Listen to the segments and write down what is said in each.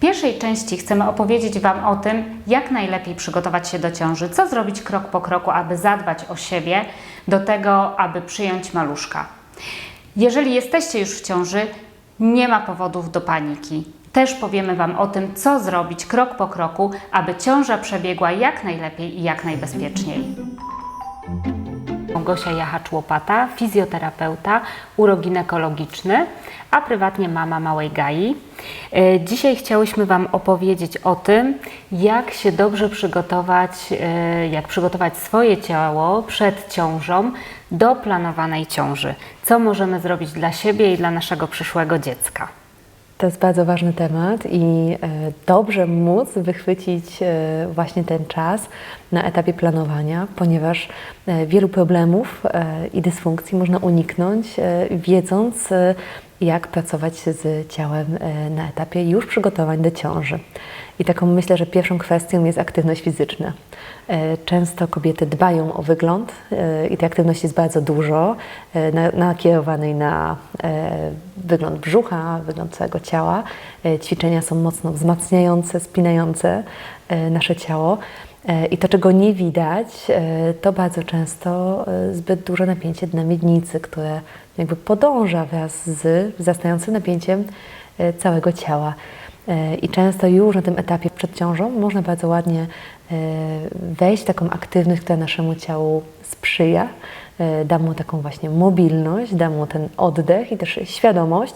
pierwszej części chcemy opowiedzieć Wam o tym, jak najlepiej przygotować się do ciąży, co zrobić krok po kroku, aby zadbać o siebie, do tego, aby przyjąć maluszka. Jeżeli jesteście już w ciąży, nie ma powodów do paniki. Też powiemy Wam o tym, co zrobić krok po kroku, aby ciąża przebiegła jak najlepiej i jak najbezpieczniej. Małgosia Jachacz-Łopata, fizjoterapeuta, uroginekologiczny, a prywatnie mama małej Gai. E, Dzisiaj chciałyśmy Wam opowiedzieć o tym, jak się dobrze przygotować, e, jak przygotować swoje ciało przed ciążą do planowanej ciąży. Co możemy zrobić dla siebie i dla naszego przyszłego dziecka. To jest bardzo ważny temat i e, dobrze móc wychwycić właśnie ten czas na etapie planowania, ponieważ wielu problemów e, i dysfunkcji można uniknąć, e, wiedząc, e, jak pracować z ciałem e, na etapie już przygotowań do ciąży. I taką myślę, że pierwszą kwestią jest aktywność fizyczna. E, Często kobiety dbają o wygląd e, i tej aktywności jest bardzo dużo, e, na- nakierowanej na e, wygląd brzucha, wygląd całego ciała. E, Ćwiczenia są mocno wzmacniające, spinające e, nasze ciało. E, I to, czego nie widać, e, to bardzo często e, zbyt duże napięcie na miednicy, które jakby podąża wraz z wzrastającym napięciem całego ciała. I często już na tym etapie przed ciążą można bardzo ładnie wejść w taką aktywność, która naszemu ciału sprzyja, da mu taką właśnie mobilność, da mu ten oddech i też świadomość,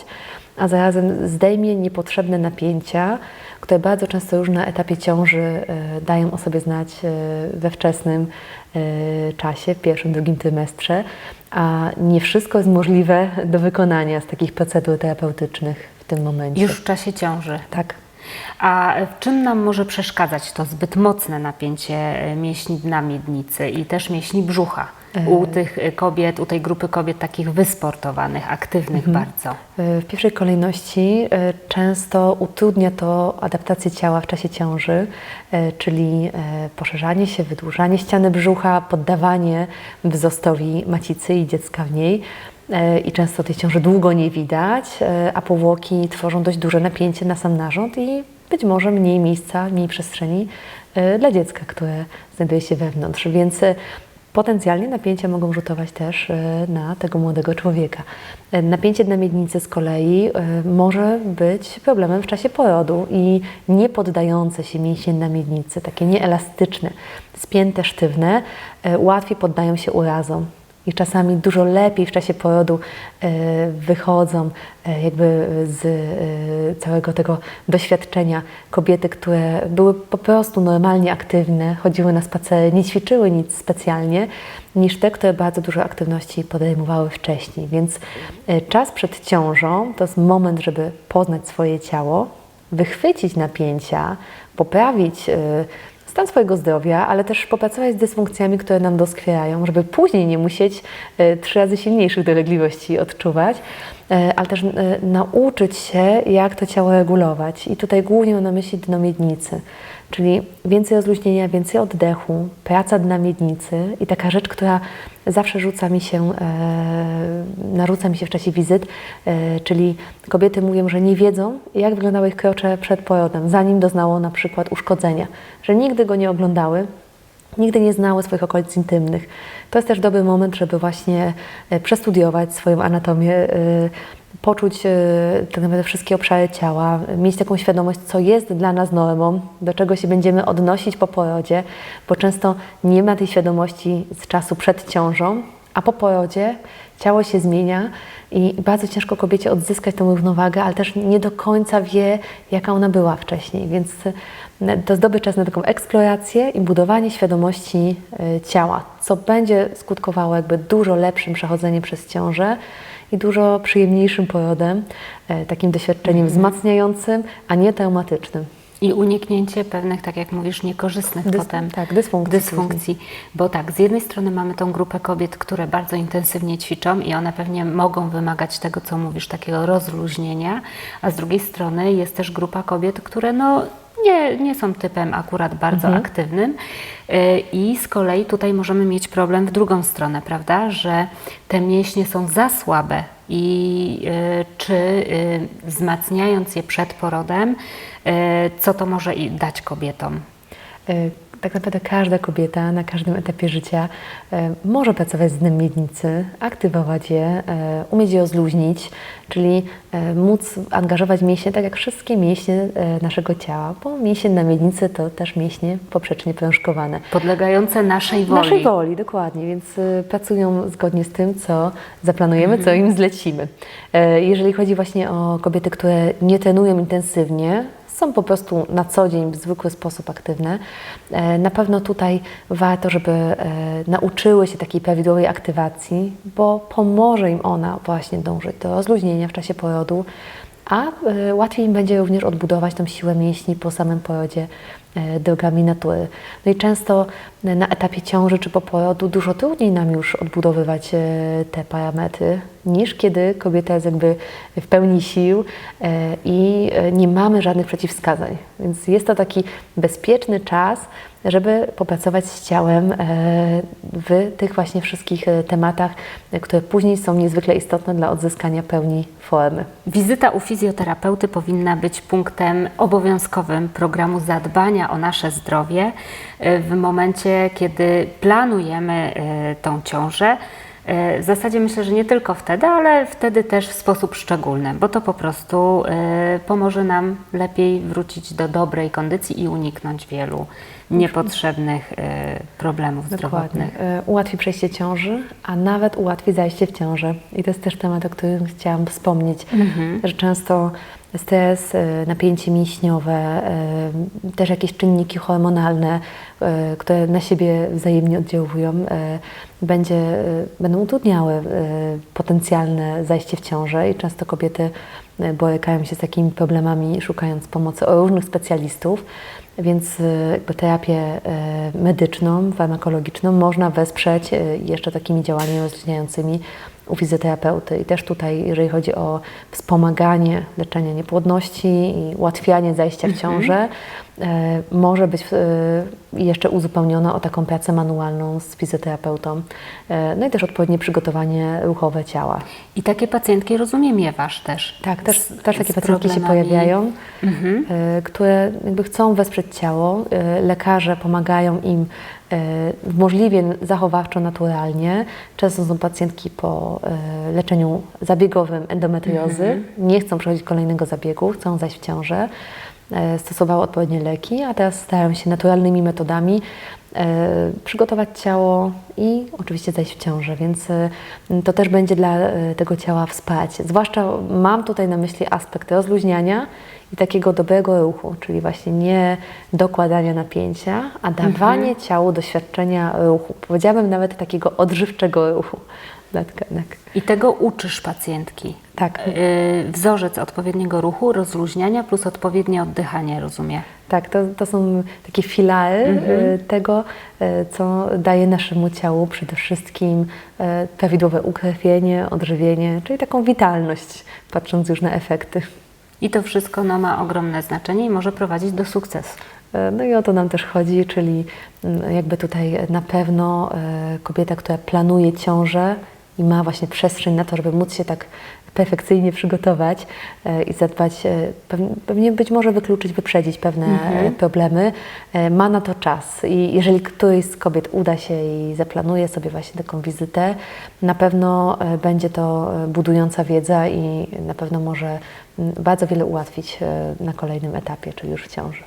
a zarazem zdejmie niepotrzebne napięcia, które bardzo często już na etapie ciąży e, dają o sobie znać e, we wczesnym e, czasie, w pierwszym, drugim trymestrze, a nie wszystko jest możliwe do wykonania z takich procedur terapeutycznych w tym momencie. Już w czasie ciąży. Tak. A w czym nam może przeszkadzać to zbyt mocne napięcie mięśni dna miednicy i też mięśni brzucha u tych kobiet, u tej grupy kobiet takich wysportowanych, aktywnych bardzo? E, W pierwszej kolejności e, często utrudnia to adaptację ciała w czasie ciąży, e, czyli poszerzanie się, wydłużanie ściany brzucha, poddawanie wzrostowi macicy i dziecka w niej. I często tej ciąży długo nie widać, a powłoki tworzą dość duże napięcie na sam narząd i być może mniej miejsca, mniej przestrzeni dla dziecka, które znajduje się wewnątrz. Więc Potencjalnie napięcia mogą rzutować też e, na tego młodego człowieka. E, Napięcie na miednicy z kolei e, może być problemem w czasie porodu i nie poddające się mięśnie na miednicy, takie nieelastyczne, spięte, sztywne, łatwiej poddają się urazom. I czasami dużo lepiej w czasie porodu e, wychodzą e, jakby z e, całego tego doświadczenia kobiety, które były po prostu normalnie aktywne, chodziły na spacery, nie ćwiczyły nic specjalnie, niż te, które bardzo dużo aktywności podejmowały wcześniej. Więc czas przed ciążą to jest moment, żeby poznać swoje ciało, wychwycić napięcia, poprawić stan swojego zdrowia, ale też popracować z dysfunkcjami, które nam doskwierają, żeby później nie musieć e, trzy razy silniejszych dolegliwości odczuwać, e, ale też e, nauczyć się, jak to ciało regulować. I tutaj głównie mam na myśli dno miednicy, czyli więcej rozluźnienia, więcej oddechu, praca dna miednicy i taka rzecz, która zawsze rzuca mi się, e, narzuca mi się w czasie wizyt, e, czyli kobiety mówią, że nie wiedzą, jak wyglądały ich krocze przed porodem, zanim doznało na przykład uszkodzenia, że nigdy go nie oglądały, nigdy nie znały swoich okolic intymnych. To jest też dobry moment, żeby właśnie e, przestudiować swoją anatomię, e, poczuć e, tak naprawdę wszystkie obszary ciała, mieć taką świadomość, co jest dla nas normą, do czego się będziemy odnosić po porodzie, bo często nie ma tej świadomości z czasu przed ciążą, a po porodzie ciało się zmienia i bardzo ciężko kobiecie odzyskać tą równowagę, ale też nie do końca wie, jaka ona była wcześniej. Więc e, to dobry czas na taką eksplorację i budowanie świadomości e, ciała, co będzie skutkowało jakby dużo lepszym przechodzeniem przez ciążę i dużo przyjemniejszym porodem, e, takim doświadczeniem wzmacniającym, a nie traumatycznym. I uniknięcie pewnych, tak jak mówisz, niekorzystnych Dys- potem tak, dysfunkcji dysfunkcji. Bo tak, z jednej strony mamy tą grupę kobiet, które bardzo intensywnie ćwiczą i one pewnie mogą wymagać tego, co mówisz, takiego rozluźnienia, a z drugiej strony jest też grupa kobiet, które no nie, nie są typem akurat bardzo Mhm. aktywnym Y, i z kolei tutaj możemy mieć problem w drugą stronę, prawda, że te mięśnie są za słabe i y, czy y, wzmacniając je przed porodem, y, co to może dać kobietom? Tak naprawdę każda kobieta na każdym etapie życia e, może pracować z dnem miednicy, aktywować je, e, umieć je rozluźnić, czyli e, móc angażować mięśnie tak jak wszystkie mięśnie naszego ciała, bo mięśnie na miednicy to też mięśnie poprzecznie prążkowane. Podlegające naszej woli. Naszej woli, dokładnie, więc pracują zgodnie z tym, co zaplanujemy, co im zlecimy. Jeżeli chodzi właśnie o kobiety, które nie trenują intensywnie, są po prostu na co dzień w zwykły sposób aktywne, e, na pewno tutaj warto, żeby e, nauczyły się takiej prawidłowej aktywacji, bo pomoże im ona właśnie dążyć do rozluźnienia w czasie porodu, a e, łatwiej im będzie również odbudować tą siłę mięśni po samym porodzie e, drogami natury. No i często na etapie ciąży czy po dużo trudniej nam już odbudowywać e, te parametry niż kiedy kobieta jest jakby w pełni sił e, i nie mamy żadnych przeciwwskazań. Więc jest to taki bezpieczny czas, żeby popracować z ciałem w tych właśnie wszystkich tematach, które później są niezwykle istotne dla odzyskania pełni formy. Wizyta u fizjoterapeuty powinna być punktem obowiązkowym programu zadbania o nasze zdrowie y, w momencie, kiedy planujemy y, tą ciążę. Y, W zasadzie myślę, że nie tylko wtedy, ale wtedy też w sposób szczególny, bo to po prostu pomoże nam lepiej wrócić do dobrej kondycji i uniknąć wielu niepotrzebnych problemów zdrowotnych. Dokładnie. E, Ułatwi przejście ciąży, a nawet ułatwi zajście w ciążę. I to jest też temat, o którym chciałam wspomnieć, że często stres, e, napięcie mięśniowe, e, też jakieś czynniki hormonalne, e, które na siebie wzajemnie oddziałują, będzie, będą utrudniały potencjalne zajście w ciążę i często kobiety borykają się z takimi problemami, szukając pomocy u różnych specjalistów. Więc jakby terapię medyczną, farmakologiczną można wesprzeć jeszcze takimi działaniami rozluźniającymi u fizjoterapeuty. I też tutaj, jeżeli chodzi o wspomaganie leczenia niepłodności i ułatwianie zajścia w ciążę, e, może być e, jeszcze uzupełniona o taką pracę manualną z fizjoterapeutą. E, No i też odpowiednie przygotowanie ruchowe ciała. I takie pacjentki, rozumiem, miewasz też. Tak, też, z- też takie pacjentki się problemami. pojawiają, e, które jakby chcą wesprzeć ciało. E, Lekarze pomagają im e, możliwie zachowawczo, naturalnie. Często są pacjentki po e, leczeniu zabiegowym endometriozy, nie chcą przechodzić kolejnego zabiegu, chcą zajść w ciążę, e, stosowały odpowiednie leki, a teraz starają się naturalnymi metodami e, przygotować ciało i oczywiście zajść w ciążę, więc e, to też będzie dla e, tego ciała wsparcie. Zwłaszcza mam tutaj na myśli aspekt rozluźniania i takiego dobrego ruchu, czyli właśnie nie dokładania napięcia, a dawanie ciału doświadczenia ruchu. Powiedziałabym nawet takiego odżywczego ruchu dla tkanek. I tego uczysz pacjentki. Tak. Y, Wzorzec odpowiedniego ruchu, rozluźniania plus odpowiednie oddychanie, rozumiem. Tak, to, to są takie filary e, tego, e, co daje naszemu ciału przede wszystkim e, prawidłowe ukrwienie, odżywienie, czyli taką witalność, patrząc już na efekty. I to wszystko no, ma ogromne znaczenie i może prowadzić do sukcesu. E, No i o to nam też chodzi, czyli mm, jakby tutaj na pewno e, kobieta, która planuje ciążę i ma właśnie przestrzeń na to, żeby móc się tak perfekcyjnie przygotować e, i zadbać, e, pew- pewnie być może wykluczyć, wyprzedzić pewne e, problemy, e, ma na to czas. I jeżeli którejś z kobiet uda się i zaplanuje sobie właśnie taką wizytę, na pewno będzie to budująca wiedza i na pewno może bardzo wiele ułatwić na kolejnym etapie, czyli już w ciąży.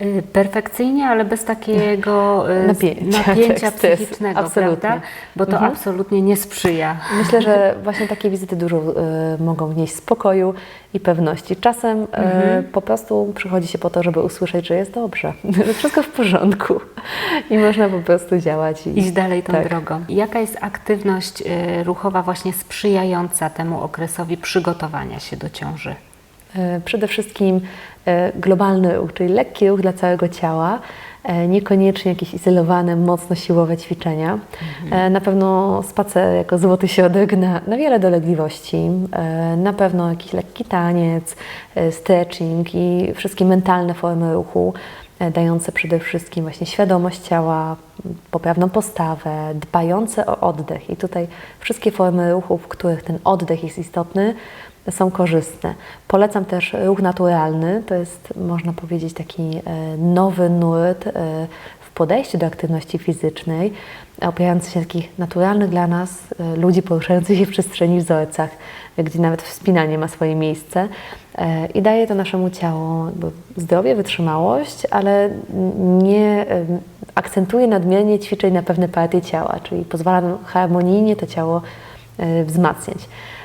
Y, Perfekcyjnie, ale bez takiego y, Napięcia, napięcia tak, psychicznego, Absolutnie. prawda? Bo to absolutnie nie sprzyja. Myślę, że właśnie takie wizyty dużo e, mogą wnieść spokoju i pewności. Czasem e, po prostu przychodzi się po to, żeby usłyszeć, że jest dobrze, że wszystko w porządku i można po prostu działać. I, Iść dalej tą tak. drogą. Jaka jest aktywność y, ruchowa właśnie sprzyjająca temu okresowi przygotowania się do ciąży? E, Przede wszystkim e, globalny ruch, czyli lekki ruch dla całego ciała, e, niekoniecznie jakieś izolowane, mocno siłowe ćwiczenia. E, Na pewno spacer jako złoty środek na, na wiele dolegliwości. Na pewno jakiś lekki taniec, stretching i wszystkie mentalne formy ruchu. dające przede wszystkim właśnie świadomość ciała, poprawną postawę, dbające o oddech. I tutaj wszystkie formy ruchów, w których ten oddech jest istotny, są korzystne. Polecam też ruch naturalny, to jest można powiedzieć taki e, nowy nurt e, w podejściu do aktywności fizycznej, opierający się na takich naturalnych dla nas e, ludzi poruszających się w przestrzeni wzorcach, gdzie nawet wspinanie ma swoje miejsce i daje to naszemu ciału zdrowie, wytrzymałość, ale nie akcentuje nadmiernie ćwiczeń na pewne partie ciała, czyli pozwala nam harmonijnie to ciało wzmacniać.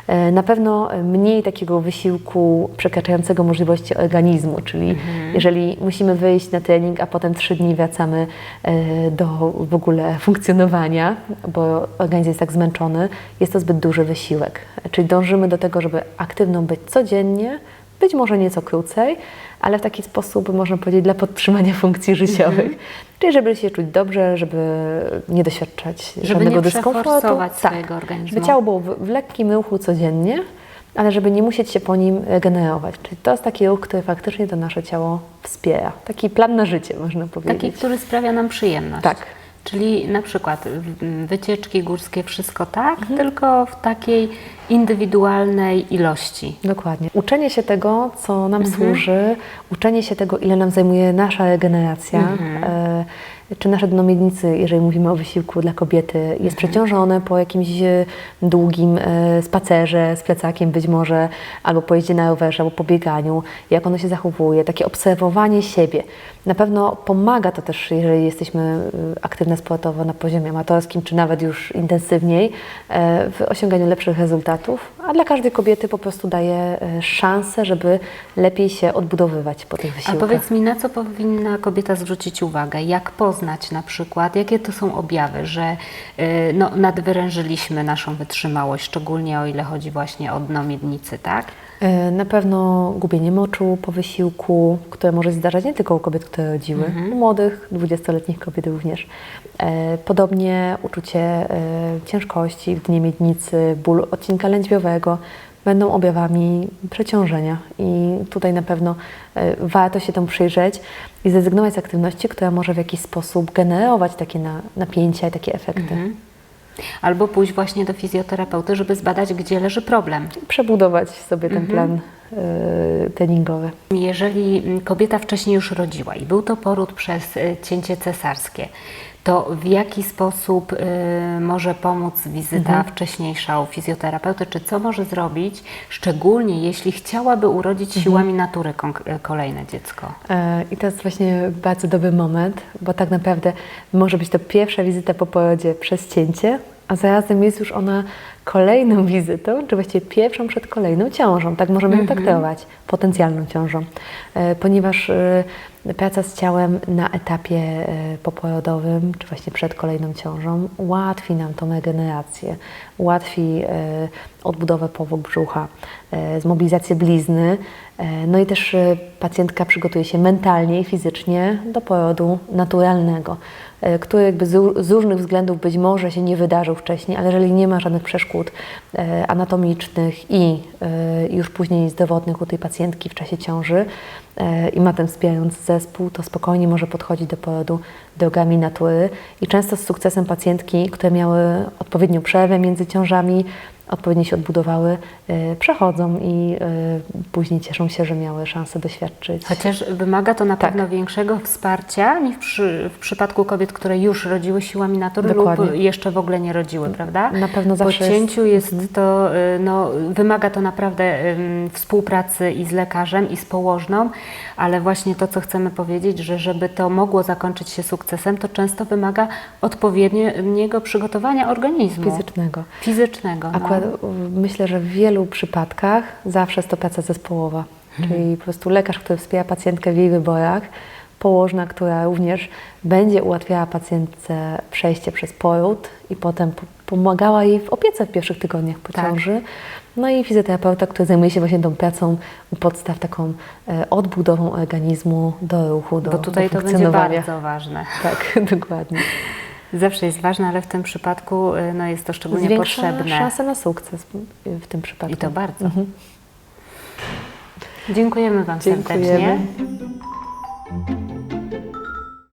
E, Na pewno mniej takiego wysiłku przekraczającego możliwości organizmu, czyli jeżeli musimy wyjść na trening, a potem trzy dni wracamy e, do w ogóle funkcjonowania, bo organizm jest tak zmęczony, jest to zbyt duży wysiłek. Czyli dążymy do tego, żeby aktywną być codziennie, być może nieco krócej, ale w taki sposób, można powiedzieć, dla podtrzymania funkcji życiowych. Czyli żeby się czuć dobrze, żeby nie doświadczać Żeby żadnego nie dyskomfortu. Tak, swojego organizmu. Żeby ciało było w, w lekkim ruchu codziennie, ale żeby nie musieć się po nim regenerować. Czyli to jest taki ruch, który faktycznie to nasze ciało wspiera. Taki plan na życie, można powiedzieć. Taki, który sprawia nam przyjemność. Tak. Czyli na przykład w- wycieczki górskie, wszystko tak, Mhm. tylko w takiej indywidualnej ilości. Dokładnie. Uczenie się tego, co nam Mhm. służy, uczenie się tego, ile nam zajmuje nasza regeneracja, Mhm. e, czy nasze dno miednicy, jeżeli mówimy o wysiłku dla kobiety, Mhm. jest przeciążone po jakimś e, długim e, spacerze z plecakiem być może, albo pojeździe na rowerze, albo po bieganiu, jak ono się zachowuje, takie obserwowanie siebie. Na pewno pomaga to też, jeżeli jesteśmy e, aktywne sportowo na poziomie amatorskim, czy nawet już intensywniej, w osiąganiu lepszych rezultatów, a dla każdej kobiety po prostu daje szansę, żeby lepiej się odbudowywać po tych A wysiłkach. powiedz mi, na co powinna kobieta zwrócić uwagę? Jak poznać na przykład, jakie to są objawy, że y, no, nadwyrężyliśmy naszą wytrzymałość, szczególnie o ile chodzi właśnie o dno miednicy, tak? E, Na pewno gubienie moczu po wysiłku, które może zdarzać nie tylko u kobiet, które rodziły, u młodych, 20-letnich kobiet również. E, Podobnie uczucie ciężkości w dnie miednicy, ból odcinka lędźwiowego będą objawami przeciążenia i tutaj na pewno e, warto się temu przyjrzeć i zrezygnować z aktywności, która może w jakiś sposób generować takie na, napięcia i takie efekty. Albo pójść właśnie do fizjoterapeuty, żeby zbadać, gdzie leży problem. Przebudować sobie ten plan e, treningowy. Jeżeli kobieta wcześniej już rodziła i był to poród przez y, cięcie cesarskie, to w jaki sposób y, może pomóc wizyta wcześniejsza u fizjoterapeuty, czy co może zrobić, szczególnie jeśli chciałaby urodzić siłami natury kolejne dziecko? E, I to jest właśnie bardzo dobry moment, bo tak naprawdę może być to pierwsza wizyta po porodzie przez cięcie, a zarazem jest już ona kolejną wizytą, czy właściwie pierwszą przed kolejną ciążą. Tak możemy ją traktować, potencjalną ciążą, E, ponieważ e, praca z ciałem na etapie e, poporodowym, czy właśnie przed kolejną ciążą, ułatwi nam tą regenerację, ułatwi odbudowę powodu brzucha, zmobilizację blizny, no i też pacjentka przygotuje się mentalnie i fizycznie do porodu naturalnego, który jakby z różnych względów być może się nie wydarzył wcześniej, ale jeżeli nie ma żadnych przeszkód e, anatomicznych i e, już później zdrowotnych u tej pacjentki w czasie ciąży e, i ma ten wspierający zespół, to spokojnie może podchodzić do porodu drogami natury i często z sukcesem pacjentki, które miały odpowiednią przerwę między ciążami, odpowiednio się odbudowały, e, przechodzą i e, później cieszą się, że miały szansę doświadczyć. Chociaż wymaga to na Tak. pewno większego wsparcia niż przy, w przypadku kobiet, które już rodziły siłami natury Dokładnie. lub jeszcze w ogóle nie rodziły, prawda? Na pewno Po zawsze jest- cięciu jest, to, y, no, wymaga to naprawdę współpracy i z lekarzem, i z położną, ale właśnie to, co chcemy powiedzieć, że żeby to mogło zakończyć się sukcesem, to często wymaga odpowiedniego przygotowania organizmu. fizycznego. Fizycznego. no. Akurat myślę, że w wielu przypadkach zawsze jest to praca zespołowa, czyli po prostu lekarz, który wspiera pacjentkę w jej wyborach, położna, która również będzie ułatwiała pacjentce przejście przez poród i potem po- pomagała jej w opiece w pierwszych tygodniach po Tak. ciąży. No i fizjoterapeuta, który zajmuje się właśnie tą pracą u podstaw, taką e, odbudową organizmu do ruchu, do, Bo tutaj do to będzie bardzo ważne. Tak, dokładnie. Zawsze jest ważne, ale w tym przypadku y, no, jest to szczególnie Zwiększa potrzebne. szanse na sukces w tym przypadku. I to bardzo. Mhm. Dziękujemy Wam serdecznie. Dziękujemy.